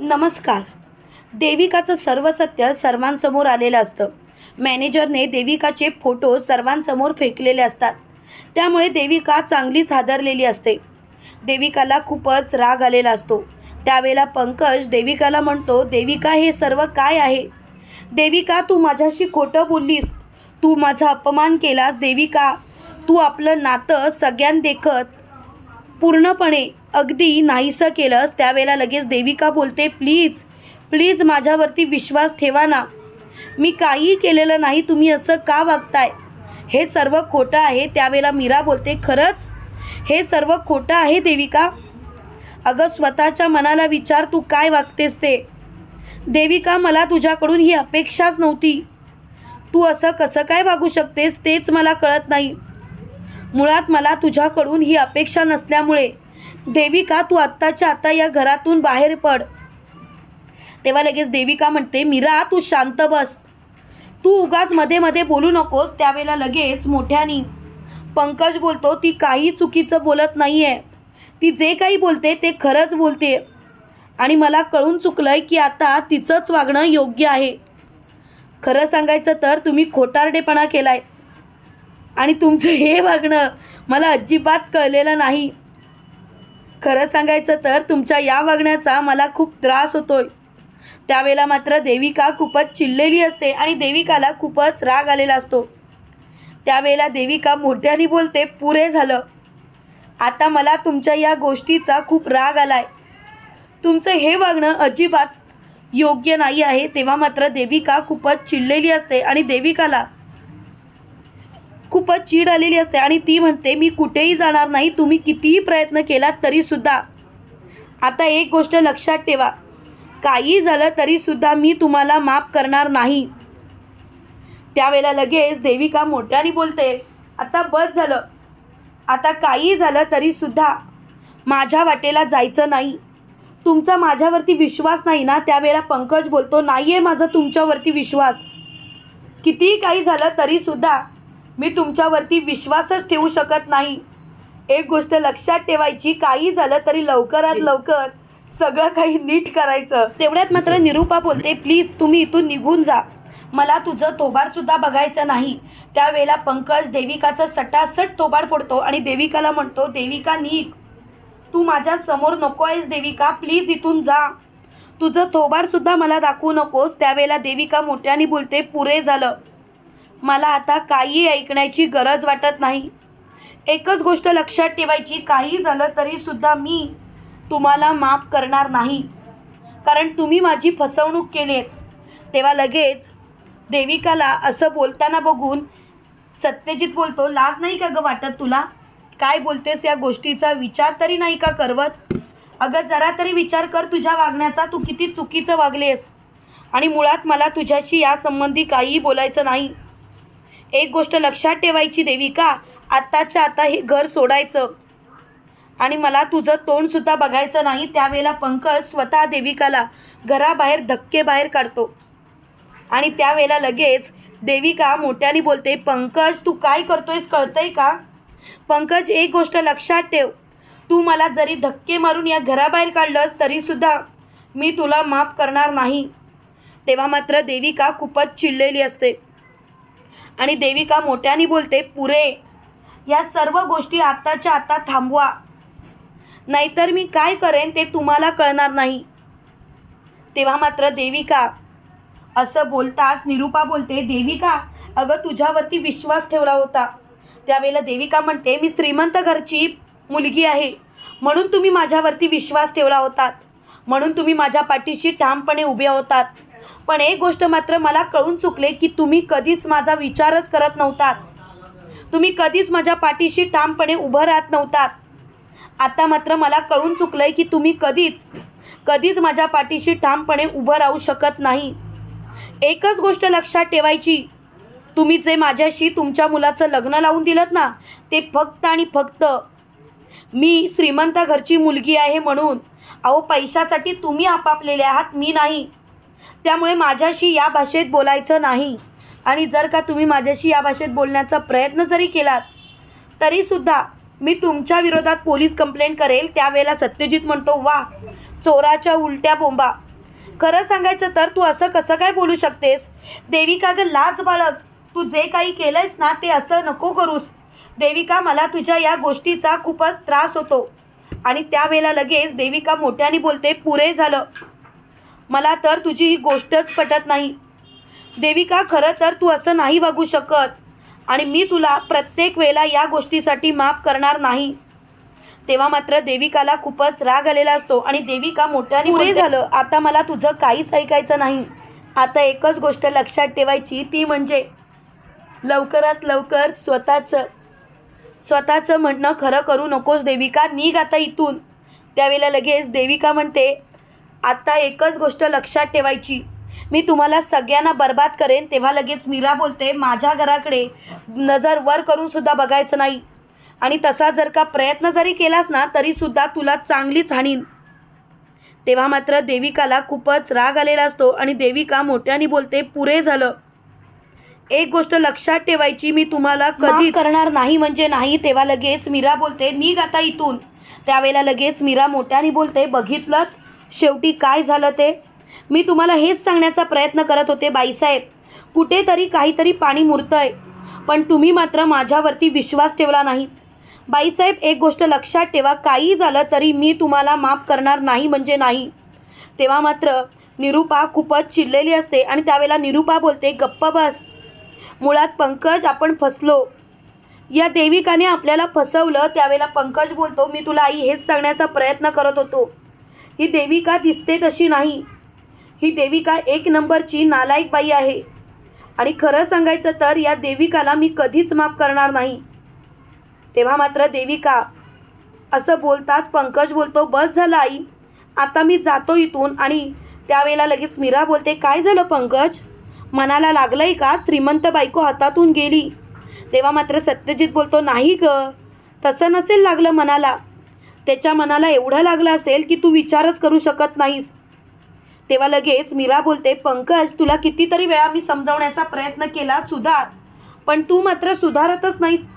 नमस्कार. देविकाचं सर्व सत्य सर्वांसमोर आलेलं असतं. मॅनेजरने देविकाचे फोटो सर्वांसमोर फेकलेले असतात. त्यामुळे देविका चांगलीच हादरलेली असते. देविकाला खूपच राग आलेला असतो. त्यावेळेला पंकज देविकाला म्हणतो देविका हे सर्व काय आहे? देविका तू माझ्याशी खोटं बोललीस. तू माझा अपमान केलास देविका. तू आपलं नातं सगळ्यांदेखत पूर्णपणे अगदी नाहीसं केलंस त्यावेळेला लगेच देविका बोलते प्लीज प्लीज माझ्यावरती विश्वास ठेवा ना. मी काहीही केलेलं नाही तुम्ही असं का वागताय? हे सर्व खोटं आहे. त्यावेळेला मीरा बोलते खरंच? हे सर्व खोटं आहे देविका? अगं स्वतःच्या मनाला विचार तू काय वागतेस ते? देविका मला तुझ्याकडून ही अपेक्षाच नव्हती. तू असं कसं काय वागू शकतेस तेच मला कळत नाही. मुळात मला तुझ्याकडून ही अपेक्षा नसल्यामुळे. देविका तू आत्ताच्या आत्ता या घरातून बाहेर पड. तेव्हा लगेच देविका म्हणते मीरा तू शांत बस. तू उगाच मध्ये मध्ये बोलू नकोस. त्यावेळेला लगेच मोठ्यानी पंकज बोलतो ती काही चुकीचं बोलत नाही आहे ती जे काही बोलते ते खरंच बोलते. आणि मला कळून चुकलं आहे की आता तिचंच वागणं योग्य आहे. खरं सांगायचं तर तुम्ही खोटारडेपणा केला आहे आणि तुमचं हे वागणं मला अजिबात कळलेलं नाही. खरं सांगायचं तर तुमच्या या वागण्याचा मला खूप त्रास होतोय. त्यावेळेला मात्र देविका खूपच चिडलेली असते आणि देविकाला खूपच राग आलेला असतो. त्यावेळेला देविका मोठ्याने बोलते पुरे झालं. आता मला तुमच्या या गोष्टीचा खूप राग आलाय. तुमचं हे वागणं अजिबात योग्य नाही आहे. तेव्हा मात्र देविका खूपच चिडलेली असते आणि देविकाला खूपच चीड आलेली असते आणि ती म्हणते मी कुठेही जाणार नाही तुम्ही कितीही प्रयत्न केलात तरीसुद्धा आता एक गोष्ट लक्षात ठेवा. काही झालं तरीसुद्धा मी तुम्हाला माफ करणार नाही. त्यावेळेला लगेच देविका मोठ्याने बोलते आता बस झालं. आता काही झालं तरीसुद्धा माझ्या वाटेला जायचं नाही. तुमचा माझ्यावरती विश्वास नाही ना? त्यावेळेला पंकज बोलतो नाही आहे माझा तुमच्यावरती विश्वास. कितीही काही झालं तरीसुद्धा मी तुमच्यावरती विश्वासच ठेवू शकत नाही. एक गोष्ट लक्षात ठेवायची काही झालं तरी लवकरात लवकर सगळं काही नीट करायचं. तेवढ्यात मात्र निरूपा बोलते प्लीज तुम्ही इथून निघून जा. मला तुझं थोबाड सुद्धा बघायचं नाही. त्यावेळेला पंकज देविकाचं सटासट थोबाड फोडतो आणि देविकाला म्हणतो देविका निघ. तू माझ्यासमोर नको आहेस देविका. प्लीज इथून जा. तुझं थोबाड सुद्धा मला दाखवू नकोस. त्यावेळेला देविका मोठ्याने बोलते पुरे झालं. मला आता काही ऐकण्याची गरज वाटत नाही. एकच गोष्ट लक्षात ठेवायची काही झालं तरीसुद्धा मी तुम्हाला माफ करणार नाही. कारण तुम्ही माझी फसवणूक केली तेव्हा लगेच देविकाला असं बोलताना बघून सत्यजित बोलतो लाज नाही का गं वाटत तुला? काय बोलतेस या गोष्टीचा? विचार तरी नाही का करवत? अगं जरा तरी विचार कर तुझ्या वागण्याचा तू किती चुकीचं वागलेस. आणि मुळात मला तुझ्याशी या संबंधी काहीही बोलायचं नाही. एक गोष्ट लक्षात ठेवायची देविका आत्ताच्या आता हे घर सोडायचं. आणि मला तुझं तोंडसुद्धा बघायचं नाही त्यावेळेला पंकज स्वतः देविकाला घराबाहेर धक्के बाहेर काढतो. आणि त्यावेळेला लगेच देविका मोठ्याने बोलते पंकज तू काय करतोयस कळतंय का? पंकज एक गोष्ट लक्षात ठेव. तू मला जरी धक्के मारून या घराबाहेर काढलंस तरीसुद्धा मी तुला माफ करणार नाही. तेव्हा मात्र देविका खूपच चिडलेली असते. आणि देविका मोठ्याने बोलते पुरे या सर्व गोष्टी आत्ताच्या आता थांबवा. नाहीतर मी काय करेन ते तुम्हाला कळणार नाही. तेव्हा मात्र देविका असं बोलताच निरूपा बोलते देविका अगं तुझ्यावरती विश्वास ठेवला होता. त्यावेळेला देविका म्हणते मी श्रीमंत घरची मुलगी आहे. म्हणून तुम्ही माझ्यावरती विश्वास ठेवला होतात. म्हणून तुम्ही माझ्या पाठीशी ठामपणे उभे होतात. पण एक गोष्ट मात्र मला कळून चुकले की तुम्ही कधीच माझा विचारच करत नव्हतात. तुम्ही कधीच माझ्या पाठीशी ठामपणे उभं राहत नव्हतात. आता मात्र मला कळून चुकलंय की तुम्ही कधीच कधीच माझ्या पाठीशी ठामपणे उभं राहू शकत नाही. एकच गोष्ट लक्षात ठेवायची तुम्ही जे माझ्याशी तुमच्या मुलाचं लग्न लावून दिलं ना ते फक्त आणि फक्त मी श्रीमंत घरची मुलगी आहे म्हणून अहो पैशासाठी तुम्ही आपापलेले आहात मी नाही. त्यामुळे माझ्याशी या भाषेत बोलायचं नाही. आणि जर का तुम्ही माझ्याशी या भाषेत बोलण्याचा प्रयत्न जरी केलात तरीसुद्धा मी तुमच्या विरोधात पोलीस कंप्लेंट करेल त्यावेळेला सत्यजित म्हणतो वा चोराच्या उलट्या बोंबा. खरं सांगायचं तर तू असं कसं काय बोलू शकतेस? देविका ग लाज बाळग. तू जे काही केलंयस ना ते असं नको करूस. देविका मला तुझ्या या गोष्टीचा खूपच त्रास होतो. आणि त्यावेळेला लगेच देविका मोठ्याने बोलते पुरे झालं. मला तर तुझी ही गोष्टच पटत नाही. देविका खरं तर तू असं नाही वागू शकत. आणि मी तुला प्रत्येक वेळेला या गोष्टीसाठी माफ करणार नाही. तेव्हा मात्र देविकाला खूपच राग आलेला असतो आणि देविका मोठ्याने पुरे झालं. आता मला तुझं काहीच ऐकायचं नाही. आता एकच गोष्ट लक्षात ठेवायची ती म्हणजे लवकरात लवकर स्वतःचं स्वतःचं म्हणणं खरं करू नकोस देविका निघ आता इथून. त्यावेळेला लगेच देविका म्हणते आता एकच गोष्ट लक्षात ठेवायची. मी तुम्हाला सगळ्यांना बर्बाद करेन तेव्हा लगेच मीरा बोलते माझ्या घराकडे नजर वर करून सुद्धा बघायचं नाही. आणि तसा जर का प्रयत्न जरी केलास ना तरीसुद्धा तुला चांगलीच हाणीन. तेव्हा मात्र देविकाला खूपच राग आलेला असतो आणि देविका मोठ्याने बोलते पुरे झालं. एक गोष्ट लक्षात ठेवायची मी तुम्हाला कधी करणार नाही म्हणजे नाही तेव्हा लगेच मीरा बोलते निघ आता इथून. त्यावेळेला लगेच मीरा मोठ्याने बोलते बघितलं शेवटी काय झालं ते? मी तुम्हाला हेच सांगण्याचा प्रयत्न करत होते बाईसाहेब. कुठेतरी काहीतरी पाणी मुरतंय. पण तुम्ही मात्र माझ्यावरती विश्वास ठेवला नाही बाईसाहेब एक गोष्ट लक्षात ठेवा. काही झालं तरी मी तुम्हाला माफ करणार नाही म्हणजे नाही. तेव्हा मात्र निरूपा खूपच चिडलेली असते आणि त्यावेळेला निरूपा बोलते गप्प बस. मुळात पंकज आपण फसलो. या देविकाने आपल्याला फसवलं त्यावेळेला पंकज बोलतो मी तुला आई हेच सांगण्याचा प्रयत्न करत होतो. ही देविका दिसते तशी नाही. ही देविका एक नंबरची नालायक बाई आहे. आणि खरं सांगायचं तर या देविकाला मी कधीच माफ करणार नाही. तेव्हा मात्र देविका असं बोलतात पंकज बोलतो बस झालं आई. आता मी जातो इथून आणि त्यावेळेला लगेच मीरा बोलते काय झालं पंकज? मनाला लागलंय का? श्रीमंत बायको हातातून गेली. तेव्हा मात्र सत्यजित बोलतो नाही ग. तसं नसेल लागलं मनाला. त्याच्या मनाला एवढं लागलं असेल की तू विचारच करू शकत नाहीस. तेव्हा लगेच मीरा बोलते पंकज तुला कितीतरी वेळा मी समजवण्याचा प्रयत्न केला सुधार पण तू मात्र सुधारतच नाहीस.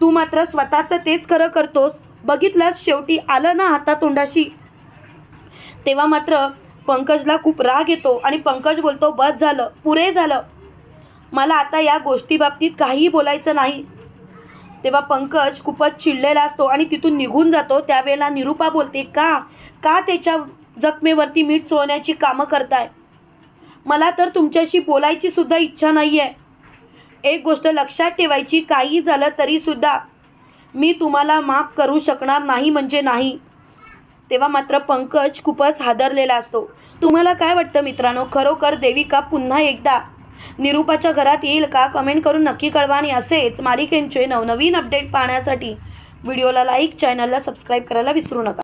तू मात्र स्वतःचं तेच खरं करतोस. बघितलंस शेवटी आलं ना हातातोंडाशी. तेव्हा मात्र पंकजला खूप राग येतो आणि पंकज बोलतो बस झालं पुरे झालं. मला आता या गोष्टीबाबतीत काहीही बोलायचं नाही. तेव्हा पंकज खूपच चिडलेला असतो आणि तिथून निघून जातो. त्यावेळेला निरूपा बोलते का? का त्याच्या जखमेवरती मीठ चोळण्याची कामं करताय? मला तर तुमच्याशी बोलायची सुद्धा इच्छा नाही आहे एक गोष्ट लक्षात ठेवायची काही झालं तरीसुद्धा मी तुम्हाला माफ करू शकणार नाही म्हणजे नाही. तेव्हा मात्र पंकज खूपच हादरलेला असतो. तुम्हाला काय वाटतं मित्रांनो? खरोखर देविका पुन्हा एकदा निरूपाच्या घरात येईल का? कमेंट करून नक्की कळवा आणि असेच मालिकेंचे नवनवीन अपडेट पाहण्यासाठी व्हिडिओला लाईक चॅनलला सबस्क्राईब करायला विसरू नका.